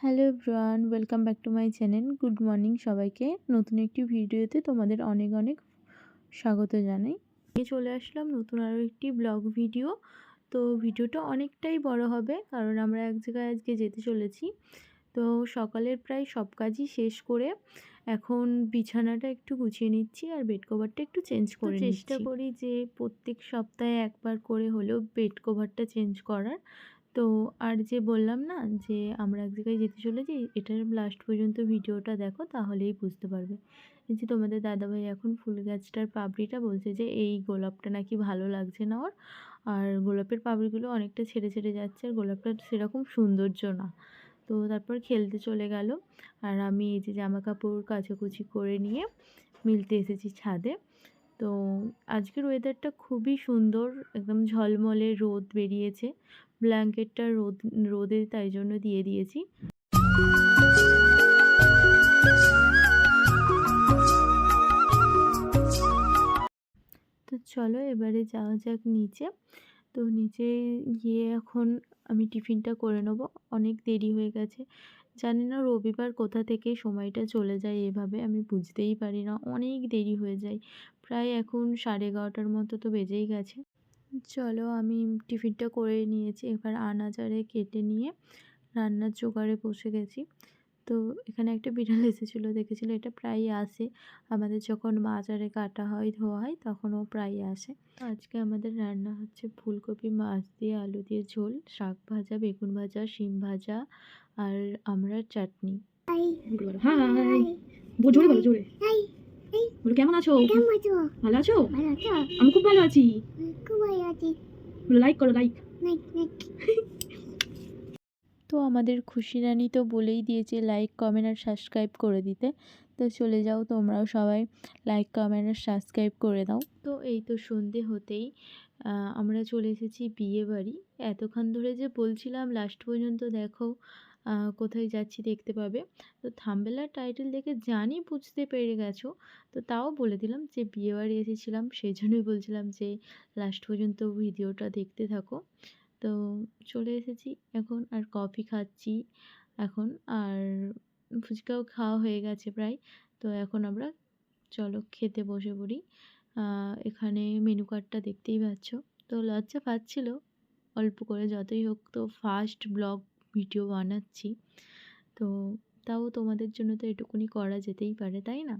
Hello bran welcome back to my channel good morning সবাইকে। নতুন একটি ভিডিওতে তোমাদের অনেক অনেক স্বাগত জানাই। চলে আসলাম নতুন আরও একটি ব্লগ ভিডিও তো ভিডিওটা অনেকটাই বড় হবে, কারণ আমরা এক জায়গায় আজকে যেতে চলেছি। তো সকালের প্রায় সব কাজই শেষ করে এখন বিছানাটা একটু গুছিয়ে নিচ্ছি আর বেড কভারটা একটু চেঞ্জ করে চেষ্টা করি যে প্রত্যেক সপ্তাহে একবার করে হলেও বেড কভারটা চেঞ্জ করার। তো আর যে বললাম না যে আমরা এক জায়গায় যেতে চলেছি এটার লাস্ট পর্যন্ত ভিডিওটা দেখো তাহলেই বুঝতে পারবে। এই যে তোমাদের দাদাভাই এখন ফুল গাছটার পাপড়িটা বলছে যে এই গোলাপটা নাকি ভালো লাগছে না ওর। আর গোলাপের পাপড়িগুলো অনেকটা ছেড়ে ছেড়ে যাচ্ছে আর গোলাপটা সেরকম সৌন্দর্য না। তো তারপর খেলতে চলে গেল। আর আমি এই যে জামা কাপড় কাচাকুচি করে নিয়ে মিলতে এসেছি ছাদে। তো আজকের ওয়েদারটা খুবই সুন্দর, একদম ঝলমলে রোদ বেরিয়েছে। ব্ল্যাঙ্কেটটা রোদ, রোদে তাই জন্য দিয়ে দিয়েছি। তো চলো এবারে যাওয়া যাক নিচে। তো নিচে গিয়ে এখন আমি টিফিনটা করে নেব। অনেক দেরি হয়ে গেছে। জানি না রবিবার কোথা থেকে সময়টা চলে যায় এভাবে, আমি বুঝতেই পারি না। অনেক দেরি হয়ে যায়। প্রায় এখন সাড়ে এগারোটার মতো তো বেজেই গেছে। চলো আমি টিফিনটা করে নিয়েছি। এবার আনাচারে কেটে নিয়ে রান্নার জোগাড়ে বসে গেছি। তো এখানে একটা বিড়াল এসেছিল দেখেছিলো এটা প্রায়ই আসে। আমাদের যখন বাজারে কাটা হয় ধোয়া হয় তখন ও প্রায় আসে। আজকে আমাদের রান্না হচ্ছে ফুলকপি মাছ দিয়ে আলু দিয়ে ঝোল শাক ভাজা বেগুন ভাজা শিম ভাজা আর আমরা চাটনি। হাই। হাই। বল জোরে বলো জোরে। বলো কেমন আছো? কেমন আছো? ভালো আছো? ভালো আছো? আমি খুব ভালো আছি। খুব ভালো আছি। লাইক করো লাইক তো আমাদের খুশি রানী তো বলেই দিয়েছে লাইক কমেন্ট আর সাবস্ক্রাইব করে দিতে। তো চলে যাও তোমরাও সবাই লাইক কমেন্ট আর সাবস্ক্রাইব করে দাও। তো এই তো সন্ধে হতেই আমরা চলে এসেছি বিয়ে বাড়ি। এতক্ষণ ধরে যে বলছিলাম লাস্ট পর্যন্ত দেখো কোথায় যাচ্ছি দেখতে পাবে। তো থাম্বেলার টাইটেল দেখে জানি বুঝতে পেরে গেছো। তো তাও বলে দিলাম যে বিয়ে বাড়ি এসেছিলাম, সেই জন্যই বলছিলাম যে লাস্ট পর্যন্ত ভিডিওটা দেখতে থাকো। তো চলে এসেছি। এখন আর কফি খাচ্ছি। এখন আর ফুচকাও খাওয়া হয়ে গেছে প্রায়। তো এখন আমরা চলো খেতে বসে পড়ি। এখানে মেনু কার্ডটা দেখতেই পাচ্ছ। তো লজ্জা পাচ্ছিল। অল্প করে যতই হোক তো ফার্স্ট ব্লগ ভিডিও বানাচ্ছি। তো তাও তোমাদের জন্য তো এটুকুনি করা যেতেই পারে, তাই না?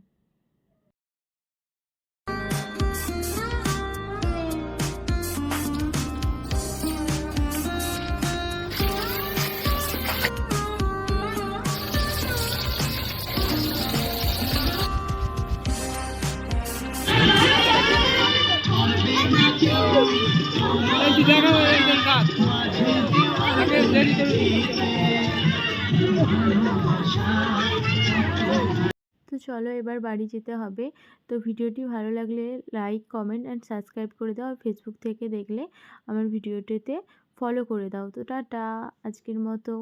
চলো এবার বাড়ি যেতে হবে। তো ভিডিওটি ভালো লাগলে লাইক কমেন্ট অ্যান্ড সাবস্ক্রাইব করে দাও। আর ফেসবুক থেকে দেখলে আমার ভিডিওটিতে ফলো করে দাও। তো টাটা, আজকের মতো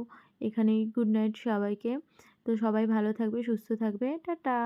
এখানেই গুড নাইট সবাইকে। তো সবাই ভালো থাকবে, সুস্থ থাকবে। টাটা।